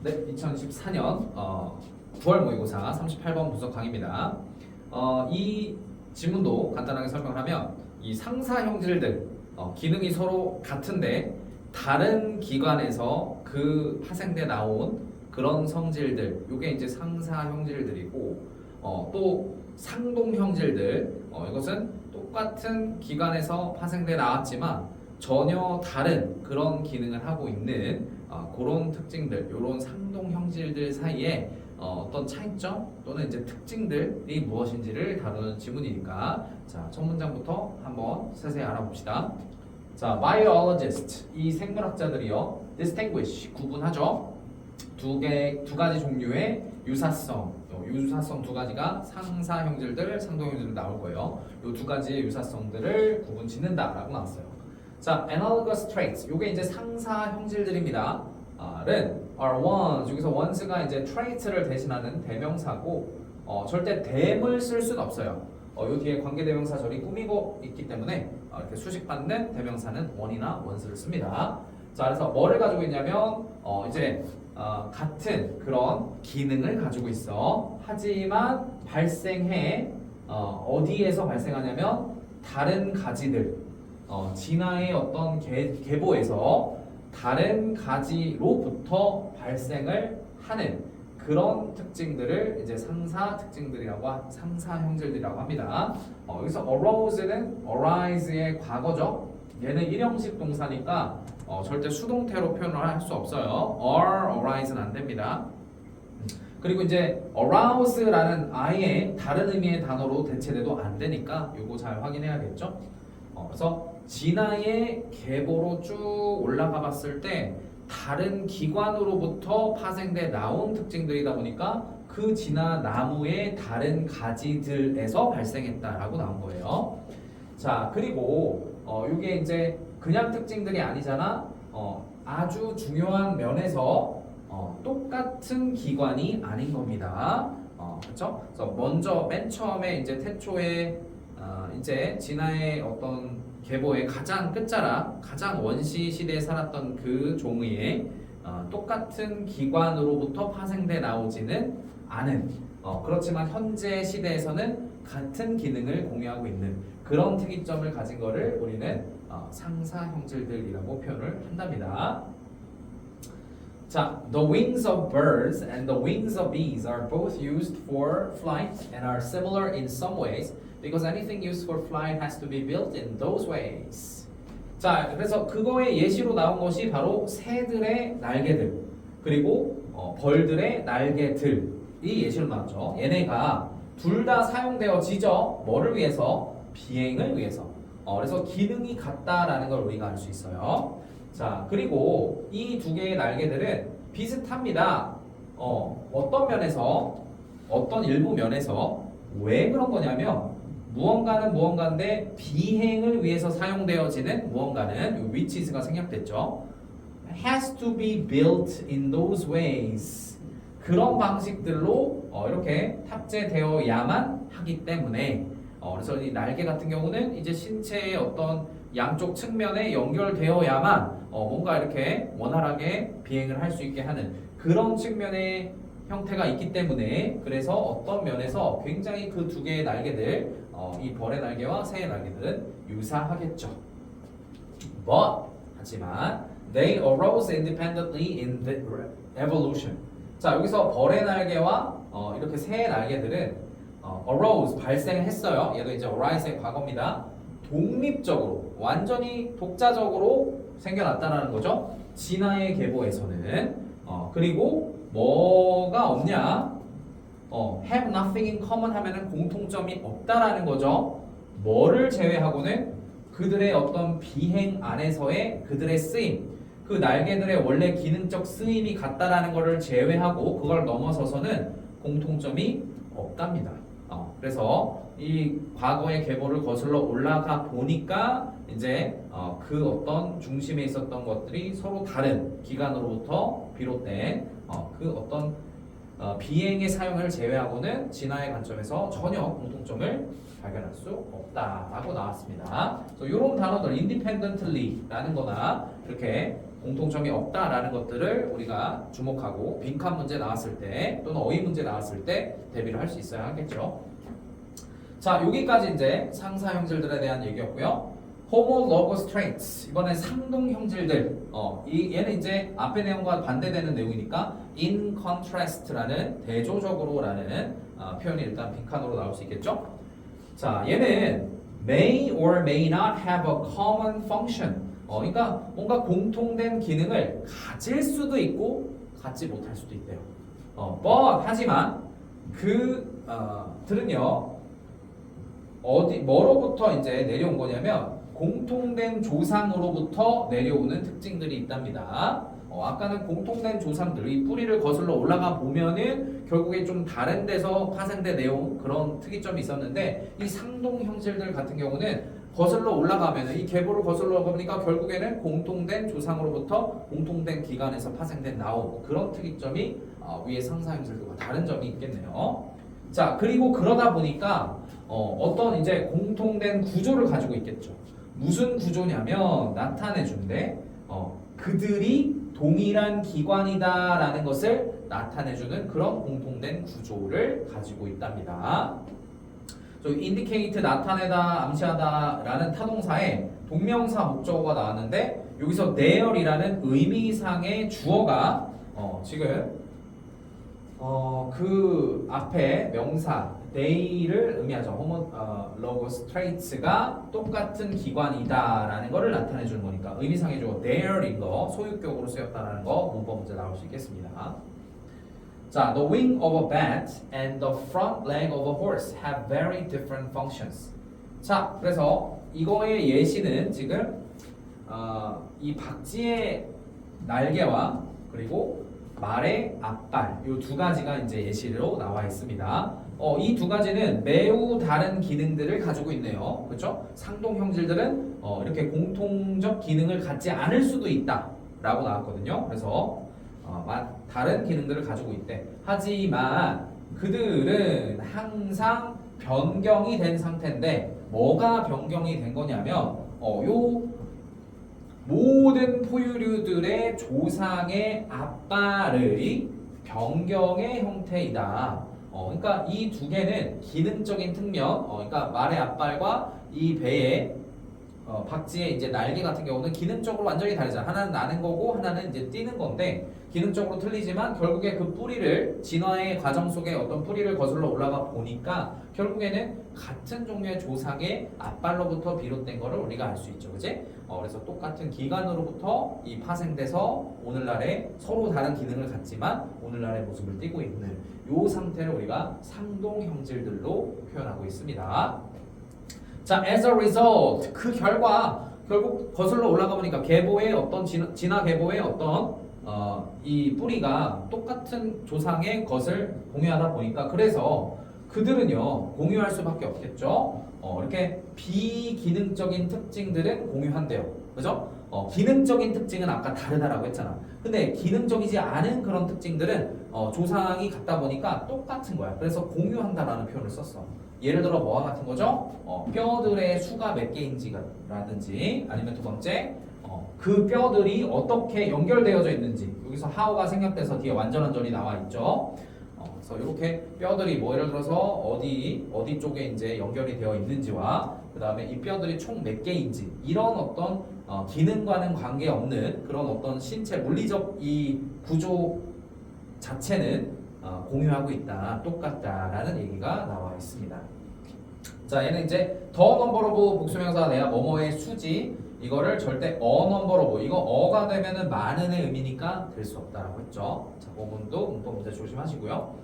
네, 2014년 어, 9월 모의고사 38번 분석 강의입니다. 어, 이 지문도 간단하게 설명을 하면 이 상사 형질들 어, 기능이 서로 같은데 다른 기관에서 그 파생돼 나온 그런 성질들, 이게 이제 상사 형질들이고 어, 또 상동 형질들 어, 이것은 똑같은 기관에서 파생돼 나왔지만 전혀 다른 그런 기능을 하고 있는 어, 그런 특징들, 이런 상동 형질들 사이에 어, 어떤 차이점 또는 이제 특징들이 무엇인지를 다루는 지문이니까 자, 첫 문장부터 한번 세세히 알아봅시다. 자, biologist 이 생물학자들이요, distinguish 구분하죠. 두 개, 두 가지 종류의 유사성, 어, 유사성 두 가지가 상사 형질들, 상동 형질들 나올 거예요. 이 두 가지의 유사성들을 구분 짓는다라고 나왔어요. 자, analogous traits. 요게 이제 상사 형질들입니다. 아, 는 are ones. 여기서 ones가 이제 traits를 대신하는 대명사고 어, 절대 them을 쓸 수는 없어요. 어, 요 뒤에 관계 대명사 절이 꾸미고 있기 때문에 어, 이렇게 수식받는 대명사는 one이나 ones를 씁니다. 자, 그래서 뭐를 가지고 있냐면 어, 이제 어, 같은 그런 기능을 가지고 있어. 하지만 발생해 어, 어디에서 발생하냐면 다른 가지들 어, 진화의 어떤 계, 계보에서 다른 가지로부터 발생을 하는 그런 특징들을 이제 상사 특징들이라고 하- 상사 형질들이라고 합니다. 어, 여기서 arouse는 arise의 과거죠. 얘는 일형식 동사니까 어, 절대 수동태로 표현을 할 수 없어요. are arise는 안 됩니다. 그리고 이제 arouse라는 아예 다른 의미의 단어로 대체돼도 안 되니까 요거 잘 확인해야겠죠. 어, 그래서 진화의 계보로 쭉 올라가 봤을 때 다른 기관으로부터 파생돼 나온 특징들이다 보니까 그 진화 나무의 다른 가지들에서 발생했다라고 나온 거예요. 자 그리고 어, 이게 이제 그냥 특징들이 아니잖아. 어, 아주 중요한 면에서 어, 똑같은 기관이 아닌 겁니다. 어, 그렇죠? 그래서 먼저 맨 처음에 이제 태초에 어, 이제 진화의 어떤 계보의 가장 끝자락, 가장 원시 시대에 살았던 그 종의 어, 똑같은 기관으로부터 파생돼 나오지는 않은 어, 그렇지만 현재 시대에서는 같은 기능을 공유하고 있는 그런 특이점을 가진 거를 우리는 어, 상사 형질들이라고 표현을 한답니다. 자, the wings of birds and the wings of bees are both used for flight and are similar in some ways because anything used for flight has to be built in those ways. 자, 그래서 그거의 예시로 나온 것이 바로 새들의 날개들 그리고 어, 벌들의 날개들이 예시로 나왔죠. 얘네가 둘 다 사용되어지죠. 뭐를 위해서? 비행을 위해서. 어, 그래서 기능이 같다라는 걸 우리가 알 수 있어요. 자, 그리고 이 두 개의 날개들은 비슷합니다. 어, 어떤 면에서, 어떤 일부 면에서 왜 그런 거냐면 무언가는 무언가인데 비행을 위해서 사용되어지는 무언가는 요 whiches가 생략됐죠. has to be built in those ways. 그런 방식들로 어, 이렇게 탑재되어야만 하기 때문에 어, 그래서 이 날개 같은 경우는 이제 신체의 어떤 양쪽 측면에 연결되어야만 어, 뭔가 이렇게 원활하게 비행을 할 수 있게 하는 그런 측면의 형태가 있기 때문에 그래서 어떤 면에서 굉장히 그 두 개의 날개들 어, 이 벌의 날개와 새의 날개들은 유사하겠죠. But 하지만 they arose independently in the evolution. 자 여기서 벌의 날개와 어, 이렇게 새의 날개들은 어, arose 발생했어요. 얘도 이제 arise의 과거입니다. 독립적으로 완전히 독자적으로 생겨났다라는 거죠. 진화의 계보에서는 어, 그리고 뭐가 없냐? 어, have nothing in common 하면은 공통점이 없다라는 거죠. 뭐를 제외하고는 그들의 어떤 비행 안에서의 그들의 쓰임, 그 날개들의 원래 기능적 쓰임이 같다라는 것을 제외하고 그걸 넘어서서는 공통점이 없답니다. 어, 그래서 이 과거의 계보를 거슬러 올라가 보니까 이제 어, 그 어떤 중심에 있었던 것들이 서로 다른 기관으로부터 비롯된 어, 그 어떤 어, 비행의 사용을 제외하고는 진화의 관점에서 전혀 공통점을 발견할 수 없다라고 나왔습니다. 이런 단어들 independently라는 거나 이렇게 공통점이 없다라는 것들을 우리가 주목하고 빈칸 문제 나왔을 때 또는 어휘 문제 나왔을 때 대비를 할 수 있어야 하겠죠. 자, 여기까지 이제 상사 형질들에 대한 얘기였고요. homologous traits 이번엔 상동 형질들. 어, 이 얘는 이제 앞의 내용과 반대되는 내용이니까 in contrast라는 대조적으로라는 어, 표현이 일단 빈칸으로 나올 수 있겠죠. 자, 얘는 may or may not have a common function. 어, 그러니까 뭔가 공통된 기능을 가질 수도 있고 갖지 못할 수도 있대요. 어, but 하지만 그 어, 들은요 어디 뭐로부터 이제 내려온 거냐면 공통된 조상으로부터 내려오는 특징들이 있답니다. 어, 아까는 공통된 조상들이 뿌리를 거슬러 올라가 보면은 결국에 좀 다른 데서 파생된 내용 그런 특이점이 있었는데 이 상동 형질들 같은 경우는 거슬러 올라가면은 이 계보를 거슬러 가보니까 결국에는 공통된 조상으로부터 공통된 기관에서 파생된 나온 그런 특이점이 어, 위의 상사 형질들과 다른 점이 있겠네요. 자 그리고 그러다 보니까 어, 어떤 이제 공통된 구조를 가지고 있겠죠. 무슨 구조냐면 나타내 준대. 어, 그들이 동일한 기관이다라는 것을 나타내주는 그런 공통된 구조를 가지고 있답니다. 저 indicate 나타내다, 암시하다라는 타동사에 동명사 목적어가 나왔는데 여기서 there이라는 의미상의 주어가 어, 지금 어, 그 앞에 명사 they를 의미하죠. homo 어, traits가 똑같은 기관이다라는 것을 나타내 주는 거니까 의미상의 주어 there인 거 소유격으로 쓰였다라는 거 문법 문제 나올 수 있겠습니다. 자, the wing of a bat and the front leg of a horse have very different functions. 자, 그래서 이거의 예시는 지금 어, 이 박쥐의 날개와 그리고 말의 앞발 이 두 가지가 이제 예시로 나와 있습니다. 어, 이 두 가지는 매우 다른 기능들을 가지고 있네요. 그렇죠? 상동 형질들은 어, 이렇게 공통적 기능을 갖지 않을 수도 있다라고 나왔거든요. 그래서 어, 마- 다른 기능들을 가지고 있대. 하지만 그들은 항상 변경이 된 상태인데 뭐가 변경이 된 거냐면 어, 요 모든 포유류들의 조상의 앞발의 변경의 형태이다. 어, 그러니까 이 두 개는 기능적인 특면, 어, 그러니까 말의 앞발과 이 배의 어, 박쥐의 이제 날개 같은 경우는 기능적으로 완전히 다르잖아. 하나는 나는 거고 하나는 이제 뛰는 건데 기능적으로 틀리지만 결국에 그 뿌리를 진화의 과정 속에 어떤 뿌리를 거슬러 올라가 보니까 결국에는 같은 종류의 조상의 앞발로부터 비롯된 거를 우리가 알 수 있죠. 그지? 어, 그래서 똑같은 기관으로부터 이 파생돼서 오늘날에 서로 다른 기능을 갖지만 오늘날의 모습을 띠고 있는 요 상태를 우리가 상동 형질들로 표현하고 있습니다. 자, as a result 그 결과 결국 거슬러 올라가 보니까 계보의 어떤 진화, 진화 계보의 어떤 어, 이 뿌리가 똑같은 조상의 것을 공유하다 보니까 그래서 그들은요 공유할 수밖에 없겠죠. 어, 이렇게 비기능적인 특징들은 공유한대요. 그죠? 어, 기능적인 특징은 아까 다르다라고 했잖아. 근데 기능적이지 않은 그런 특징들은 어, 조상이 같다 보니까 똑같은 거야. 그래서 공유한다라는 표현을 썼어. 예를 들어 뭐와 같은 거죠? 어, 뼈들의 수가 몇 개인지라든지 아니면 두 번째 어, 그 뼈들이 어떻게 연결되어져 있는지 여기서 how가 생략돼서 뒤에 완전 완전히 나와 있죠. 어, 그래서 이렇게 뼈들이 뭐 예를 들어서 어디 어디 쪽에 이제 연결이 되어 있는지와 그 다음에 이 뼈들이 총 몇 개인지 이런 어떤 어, 기능과는 관계 없는 그런 어떤 신체 물리적 이 구조 자체는 어, 공유하고 있다, 똑같다라는 얘기가 나와 있습니다. 자, 얘는 이제 더 넘버로브 복수명사가 돼야 뭐뭐의 수지 이거를 절대 어 넘버로브 이거 어가 되면은 많은의 의미니까 될 수 없다라고 했죠. 자, 부분도 문법 문제 조심하시고요.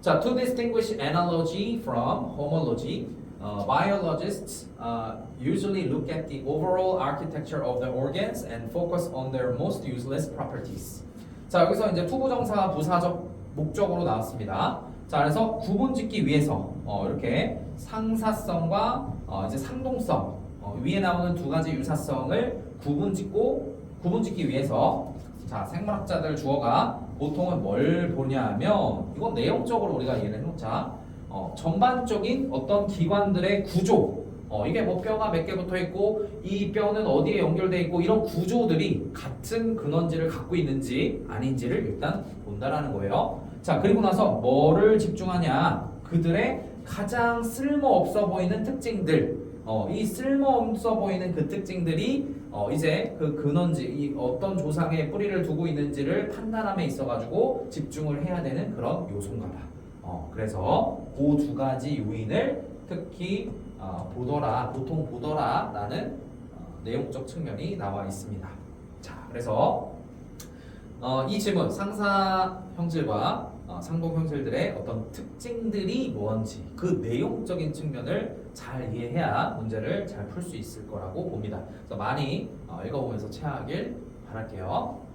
자, to distinguish analogy from homology, uh, biologists uh, usually look at the overall architecture of the organs and focus on their most useless properties. 자, 여기서 이제 투부정사가 부사적 목적으로 나왔습니다. 자, 그래서 구분 짓기 위해서 어, 이렇게 상사성과 어, 이제 상동성 어, 위에 나오는 두 가지 유사성을 구분 짓고 구분 짓기 위해서 자 생물학자들 주어가 보통은 뭘 보냐면 이건 내용적으로 우리가 이해를 해놓자 어, 전반적인 어떤 기관들의 구조 어, 이게 뭐 뼈가 몇 개 붙어 있고 이 뼈는 어디에 연결돼 있고 이런 구조들이 같은 근원지를 갖고 있는지 아닌지를 일단 본다라는 거예요. 자 그리고 나서 뭐를 집중하냐 그들의 가장 쓸모없어 보이는 특징들 어, 이 쓸모없어 보이는 그 특징들이 어, 이제 그 근원지 이 어떤 조상에 뿌리를 두고 있는지를 판단함에 있어가지고 집중을 해야 되는 그런 요소인가봐. 어, 그래서 그 두 가지 요인을 특히 어, 보더라 보통 보더라 라는 어, 내용적 측면이 나와 있습니다. 자, 그래서 어, 이 질문 상사 형질과 어, 상동 형질들의 어떤 특징들이 뭔지 그 내용적인 측면을 잘 이해해야 문제를 잘 풀 수 있을 거라고 봅니다. 그래서 많이 어, 읽어보면서 체하길 바랄게요.